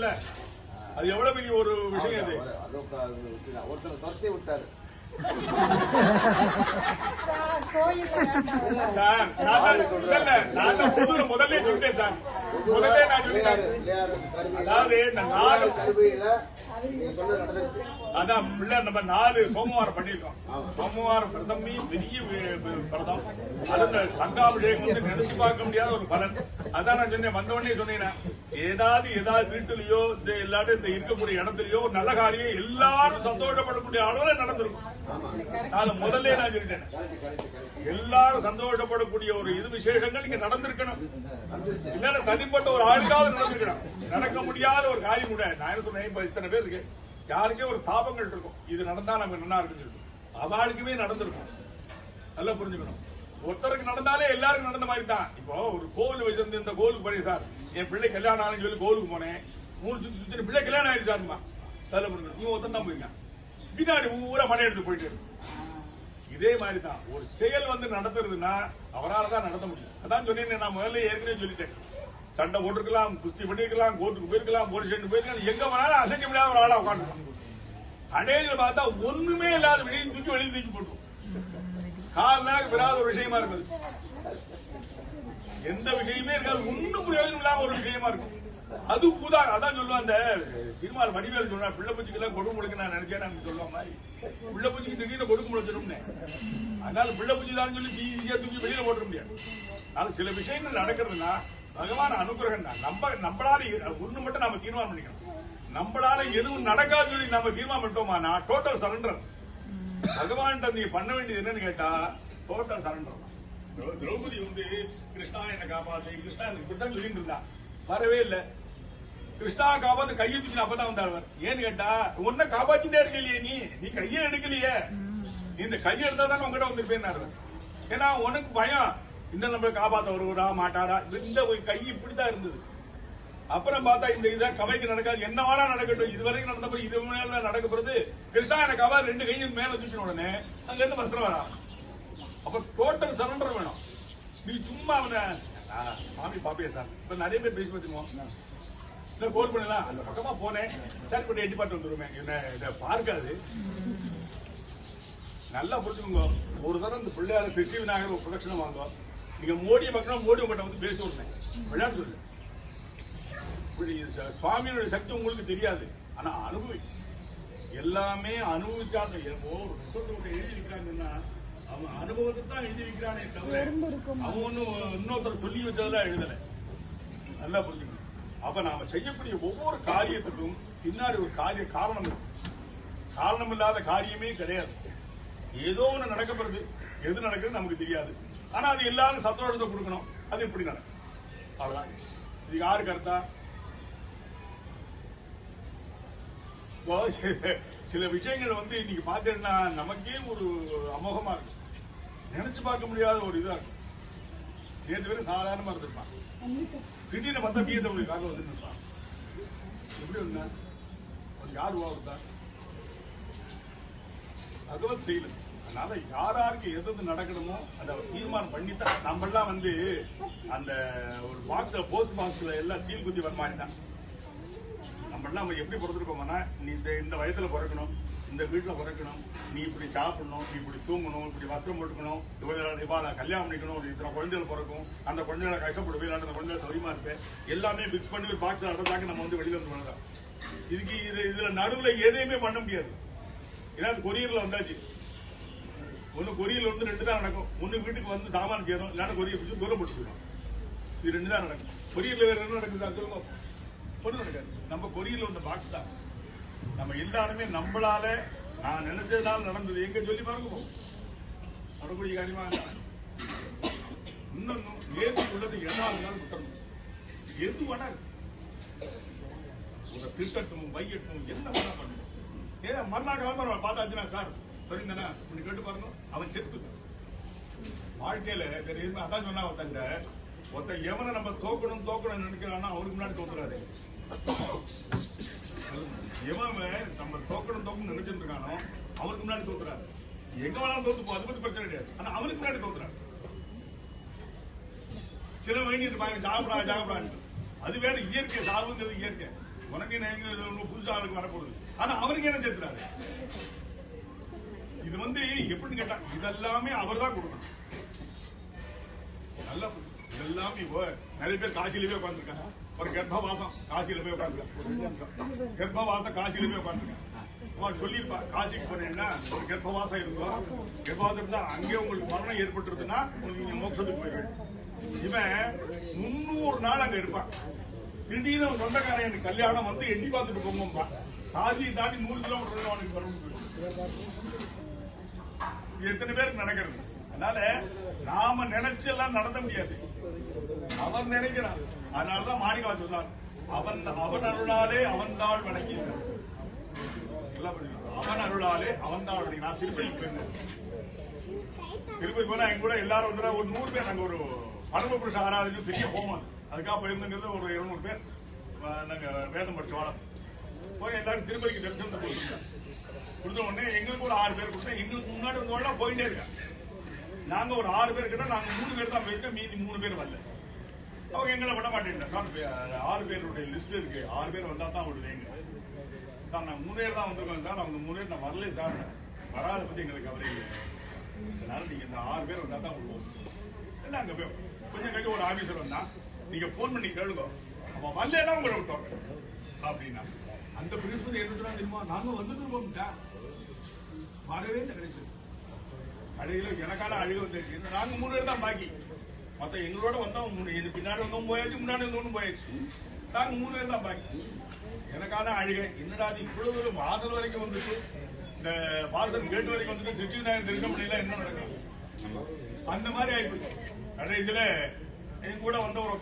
இல்ல. அது எவ்வளவு பெரிய ஒரு விஷயம் அது? ஒருத்தர் துரத்தி விட்டாரு. சார் நான் தான் இல்ல இல்ல நான் தான் பொதுல முதல்ல சொல்லிட்டேன் சார். முதல்ல நான் சொல்லிட்டேன். அதாவது இந்த நாலு கருவியில நீங்க சொன்னது நடந்துருச்சு அதான் பிள்ளை நம்ம நாலு சோமவாரம் பண்ணிருக்கோம் சோமவாரம் பிரதமி பெரிய பிரதம் அது இந்த சங்காபிஷேகம் வந்து நினைச்சு பார்க்க முடியாத ஒரு பலன். அதான் நான் சொன்னேன் வந்த உடனே சொன்னேன் ஏதாவது ஏதாவது வீட்டுலயோ இந்த எல்லாரும் இந்த இருக்கக்கூடிய இடத்துலயோ ஒரு நல்ல காரியம் எல்லாரும் சந்தோஷப்படக்கூடிய அளவுல நடந்திருக்கும். நான் முதல்ல நான் சொல்லிட்டேன். எல்லாரும் சந்தோஷப்படக்கூடிய ஒரு இது விசேஷங்கள் இங்க நடந்திருக்கணும். இல்லன்னா தனிப்பட்ட ஒரு ஆளுக்காவது நடந்திருக்கணும். நடக்க முடியாத ஒரு காரியம் கூட. நான் என்ன சொன்னேன்? இப்ப இத்தனை பேர் இருக்கு. யாருக்கே ஒரு தாபங்கள் இருக்கும். இது நடந்தா நமக்கு நல்லா இருக்குன்னு சொல்லிட்டு. அவளுக்குமே நடந்திருக்கும். நல்லா புரிஞ்சுக்கணும். ஒருத்தருக்கு நடந்தாலே எல்லாருக்கும் நடந்த மாதிரி தான். இப்போ ஒரு கோவில் வச்சிருந்து இந்த கோவிலுக்கு போறேன் சார். என் பிள்ளை கல்யாணம் ஆனு சொல்லி கோவிலுக்கு போனேன். மூணு சுத்தி சுத்தி பிள்ளை கல்யாணம் ஆயிடுச்சாருமா நல்லா புரிஞ்சுக்கணும். இவன் ஒருத்தன் தான் போயிருக்கான். பின்னாடி ஊரா மனை எடுத்து போயிட்டு இதே மாதிரி தான். ஒரு செயல் வந்து நடத்துறதுன்னா அவரால் தான் நடத்த முடியும். அதான் சொன்னேன் நான் முதல்ல ஏற்கனவே சொல்லிட்டேன். சண்டை போட்டிருக்கலாம் குஸ்தி பண்ணிருக்கலாம் கோர்ட்டுக்கு போயிருக்கலாம் போலீஸ் ஸ்டேஷன் போயிருக்கலாம் எங்க வேணாலும் அசைக்க முடியாத ஒரு ஆளா உட்காந்து கடையில பார்த்தா ஒண்ணுமே இல்லாத வெளியே தூக்கி வெளியே தூக்கி போட்டுரும். கால் நாள் விடாத ஒரு விஷயமா இருக்குது. எந்த விஷயமே இருக்காது. ஒண்ணும் பிரயோஜனம் இல்லாம ஒரு விஷயமா இருக்கும். அது கூதா அதான் சொல்லுவான் அந்த சினிமாவில் வடிவேல் சொல்றேன் பிள்ளை பூச்சிக்கு எல்லாம் கொடுக்க முழுக்க நான் நினைச்சேன் நான் சொல்லுவான் மாதிரி. பிள்ளை பூச்சிக்கு திடீர்னு கொடுக்க முளைச்சிடும்னு அதனால பிள்ளை பூச்சி தான் சொல்லி ஈஸியா தூக்கி வெளியில போட்டுற முடியாது. அது சில விஷயங்கள் நடக்கிறதுனா பகவான் அனுகிரகம் தான். நம்ம நம்மளால ஒண்ணு மட்டும் நாம தீர்மானம் பண்ணிக்கணும். நம்மளால எதுவும் நடக்காது சொல்லி நம்ம தீர்மானம் பண்ணிட்டோமா? நான் டோட்டல் சரண்டர் பகவான்கிட்ட நீ பண்ண வேண்டியது என்னன்னு கேட்டா டோட்டல் சரண்டர் திரௌபதி வந்து கிருஷ்ணா என்ன காப்பாத்து கிருஷ்ணா எனக்கு இப்படித்தான் சொல்லிட்டு இருந்தா. வரவே இல்ல. கிருஷ்ணா காப்பாத்து கையை தூக்கி அப்பதான் வந்தார் அவர். ஏன்னு கேட்டா உன்னை காப்பாத்திட்டே இருக்கலையே நீ. நீ கையே எடுக்கலையே. நீ இந்த கையை எடுத்தா தான் உங்ககிட்ட வந்திருப்பேன்னாரு ஏன்னா உனக்கு பயம். இன்னும் நம்மளை காப்பாற்ற வருவரா மாட்டாரா? இந்த கை இப்படித்தான் இருந்தது. அப்புறம் பார்த்தா இந்த இதை கவைக்கு நடக்காது. என்ன வேணா நடக்கட்டும். இது வரைக்கும் நடந்த போய் இது மேல நடக்க போறது. கிருஷ்ணா எனக்கு அவ ரெண்டு கையும் மேல தூக்கின உடனே அங்க இருந்து வஸ்திரம் வரா அப்ப டோட்டல் சரண்டர் வேணும். நீ சும்மா அவனை "ஆ, சாமி பாப்பியா சார். இப்ப நிறைய பேர் பேசி பார்த்துக்குவோம். இல்ல கோல் பண்ணலாம் அந்த பக்கமா போனேன். சார் பண்ணி எட்டி பார்த்து வந்துருவேன் என்ன இதை பார்க்காது. நல்லா புரிஞ்சுக்கோங்க. ஒரு தடவை இந்த பிள்ளையார சித்தி விநாயகர் ஒரு பிரதட்சணம் வாங்குவோம் நீங்க மோடி மக்களும் மோடி உங்கள்கிட்ட வந்து பேச விடுறேன் விளையாட்டு சொல்லு. சுவாமியோட சக்தி உங்களுக்கு தெரியாது. ஆனா அனுபவி. எல்லாமே அனுபவிச்சா ஓ, ஒரு புத்தகத்தை ஒருத்தன் எழுதி வைக்கிறாங்கன்னா அவன் அனுபவத்தை தான் எழுதி வைக்கிறானே தவிர அவன் ஒன்னும் இன்னொருத்தர் சொல்லி வச்சதெல்லாம் எழுதல. நல்லா புரிஞ்சுக்கணும் அப்ப நாம செய்யக்கூடிய ஒவ்வொரு காரியத்துக்கும் பின்னாடி ஒரு காரிய காரணம் இருக்கு. காரணம் இல்லாத காரியமே கிடையாது. ஏதோ ஒண்ணு நடக்கப்படுது எது நடக்குது நமக்கு தெரியாது. ஆனா அது எல்லாரும் சந்தோஷத்தை கொடுக்கணும். அது இப்படி நடக்கும். அவ்வளவுதான். இது யாரு கருத்தா? சில விஷயங்கள் வந்து இன்னைக்கு பார்த்தேன்னா நமக்கே ஒரு அமோகமா இருக்கு நினைச்சு பார்க்க முடியாத ஒரு இதா இருக்கும். நேற்று பேரும் சாதாரணமா இருந்திருப்பான். திடீர்னு பார்த்தா பிஎன்டபிள்யூ காரில் வந்து நிற்பான். எப்படி ஒண்ணு யார் ரூபா பகவத் செய்யலை. அதனால யார் யாருக்கு எது எது நடக்கணுமோ அதை தீர்மானம் பண்ணித்தான் நம்மெல்லாம் வந்து அந்த ஒரு பாக்ஸ்ல போஸ்ட் பாக்ஸ்ல எல்லாம் சீல் குத்தி வர மாதிரி தான். நம்மளாம் நம்ம எப்படி பிறந்திருக்கோம்னா நீ இந்த இந்த வயதுல பிறக்கணும் இந்த வீட்டில் பிறக்கணும் நீ இப்படி சாப்பிடணும் நீ இப்படி தூங்கணும் இப்படி வஸ்திரம் போட்டுக்கணும் இவ்வளோ இவா கல்யாணம் பண்ணிக்கணும் இத்தனை குழந்தைகள் பிறக்கும் அந்த குழந்தைகளை கஷ்டப்படுவேன் அந்த குழந்தைகள் சௌரியமாக இருப்பேன் எல்லாமே ஃபிக்ஸ் பண்ணி ஒரு பாக்ஸில் அடந்தாக்க நம்ம வந்து வெளியில் வந்து இதுக்கு இது இதில் நடுவில் எதையுமே பண்ண முடியாது. ஏன்னா அது கொரியரில் வந்தாச்சு. ஒன்று கொரியர்ல வந்து ரெண்டு தான் நடக்கும். ஒன்று வீட்டுக்கு வந்து சாமான் சேரும் இல்லைன்னா கொரியர் பிடிச்சி தூரம் போட்டு போயிடும் இது ரெண்டு தான் நடக்கும். கொரியர்ல வேற என்ன நடக்குது? சொல்லுங்க. ஒன்றும் நடக்காது. நம்ம கொரியர்ல வந்த பாக்ஸ் தான். நம்ம எல்லாருமே நம்மளால நான் நினைச்சதுனால நடந்தது. எங்க சொல்லி பாருங்க நடக்கூடிய காரியமா இன்னொன்னு நேர்வு உள்ளது என்ன இருந்தாலும் விட்டுறணும் எது வேணா இருக்கு. உங்களை திட்டட்டும் வையட்டும் என்ன வேணா பண்ணும் ஏன் மறுநாள் காலம் பார்த்தாச்சுனா சார் சரிங்கண்ணா இப்படி கேட்டு பாருங்க. அவன் செத்து. வாழ்க்கையில வேற எதுவுமே அதான் சொன்னா ஒருத்தங்க ஒருத்தன் எவனை நம்ம தோக்கணும் தோக்கணும் நினைக்கிறான்னா அவருக்கு முன்னாடி தோக்குறாரு எவன் நம்ம தோக்கணும் தோக்கணும் நினைச்சிட்டு இருக்கானோ அவருக்கு முன்னாடி தோக்குறாரு எங்க வேணாலும் தோத்து போ அது பத்தி பிரச்சனை கிடையாது. ஆனா அவருக்கு முன்னாடி தோக்குறாரு சில வேண்டிட்டு இருப்பாங்க ஜாகப்படா ஜாகப்படான்னு அது வேற இயற்கை சாவுங்கிறது இயற்கை. உனக்கு என்ன புதுசாக புதுசா ஆளுக்கு வரப்போகுது. ஆனா அவருக்கு என்ன சேர்த்துறாரு? இது வந்து எப்படின்னு கேட்டா இதெல்லாமே அவர் தான் கொடுக்கணும். நல்லா புரியுது. இதெல்லாமே இப்போ நிறைய பேர் காசியில போய் உட்காந்துருக்காங்க ஒரு கர்ப்பவாசம் காசியில போய் உட்காந்துருக்காங்க கர்ப்பவாசம் காசியில போய் உட்காந்துருக்காங்க சொல்லியிருப்பா காசிக்கு போனேன்னா ஒரு கர்ப்பவாசம் இருக்கும். கர்ப்பவாசம் இருந்தா அங்கே உங்களுக்கு மரணம் ஏற்பட்டுருதுன்னா உங்களுக்கு நீங்க மோட்சத்துக்கு போயிடுவேன். இவன் முன்னூறு நாள் அங்க இருப்பான். திடீர்னு அவன் சொந்தக்காரன் எனக்கு கல்யாணம் வந்து எட்டி பார்த்துட்டு போங்கப்பா காசி தாண்டி நூறு கிலோமீட்டர் அவனுக்கு வரணும் எத்தனை பேருக்கு நடக்கிறது? அதனால நாம நினைச்சு எல்லாம் நடத்த முடியாது. அவர் நினைக்கிறான் அதனாலதான் மாணிக்கா சொன்னார் அவன் அவன் அருளாலே அவன் தாள் வணங்கி அவன் அருளாலே அவன் தாள் வணங்கி நான் திருப்பதி போயிருந்தேன். திருப்பதி போனா எங்க கூட எல்லாரும் வந்து ஒரு நூறு பேர் நாங்க ஒரு பரம புருஷ பெரிய ஹோமம் அதுக்காக போயிருந்தங்கிறது ஒரு இருநூறு பேர். நாங்க வேதம் படிச்ச வாழம் போய் எல்லாரும் திருப்பதிக்கு தரிசனத்தை கொடுத்துருந்தோம் கொடுத்த உடனே எங்களுக்கு ஒரு ஆறு பேர் கொடுத்தேன் எங்களுக்கு முன்னாடி வந்தவங்க போயிட்டே இருக்காங்க நாங்க ஒரு ஆறு பேர் கிட்ட நாங்க மூணு பேர் தான் போயிருக்கோம் மீதி மூணு பேர் வரல. அவங்க எங்களை விட மாட்டேன் சார் ஆறு பேருடைய லிஸ்ட் இருக்கு. ஆறு பேர் வந்தா தான் விடுவேங்க சார் நான் மூணு பேர் தான் வந்திருக்கோம் சார். அவங்க மூணு பேர் நான் வரல சார். வராத பத்தி எங்களுக்கு கவலை இல்லை. அதனால நீங்க இந்த ஆறு பேர் வந்தா தான் விடுவோம் இல்லை அங்க போய்? கொஞ்சம் கழிச்சு ஒரு ஆபீசர் வந்தா நீங்க போன் பண்ணி கேளுங்க. அவன் வரலன்னா உங்களை விட்டோம். அப்படின்னா. அந்த பிரின்சிபல் என்ன ரூபா தெரியுமா? நாங்க வந்துருக்கோம்டா வரவே இல்லை கிடைச்சது அழகில எனக்கான அழுக வந்துருச்சு. நாங்க மூணு பேர் தான் பாக்கி. மத்த எங்களோட வந்தவங்க மூணு இது பின்னாடி வந்தவங்க போயாச்சு முன்னாடி வந்தவங்க போயாச்சு. நாங்க மூணு பேர் தான் பாக்கி. எனக்கான அழுகை. என்னடா அது இவ்வளவு தூரம் வாசல் வரைக்கும் வந்துட்டு இந்த வாசல் கேட்டு வரைக்கும் வந்துட்டு சிட்டி நாயன் தெரிஞ்ச முடியல என்ன நடக்கும் அந்த மாதிரி ஆயிப்போச்சு. கடைசியில என் கூட வந்த ஒரு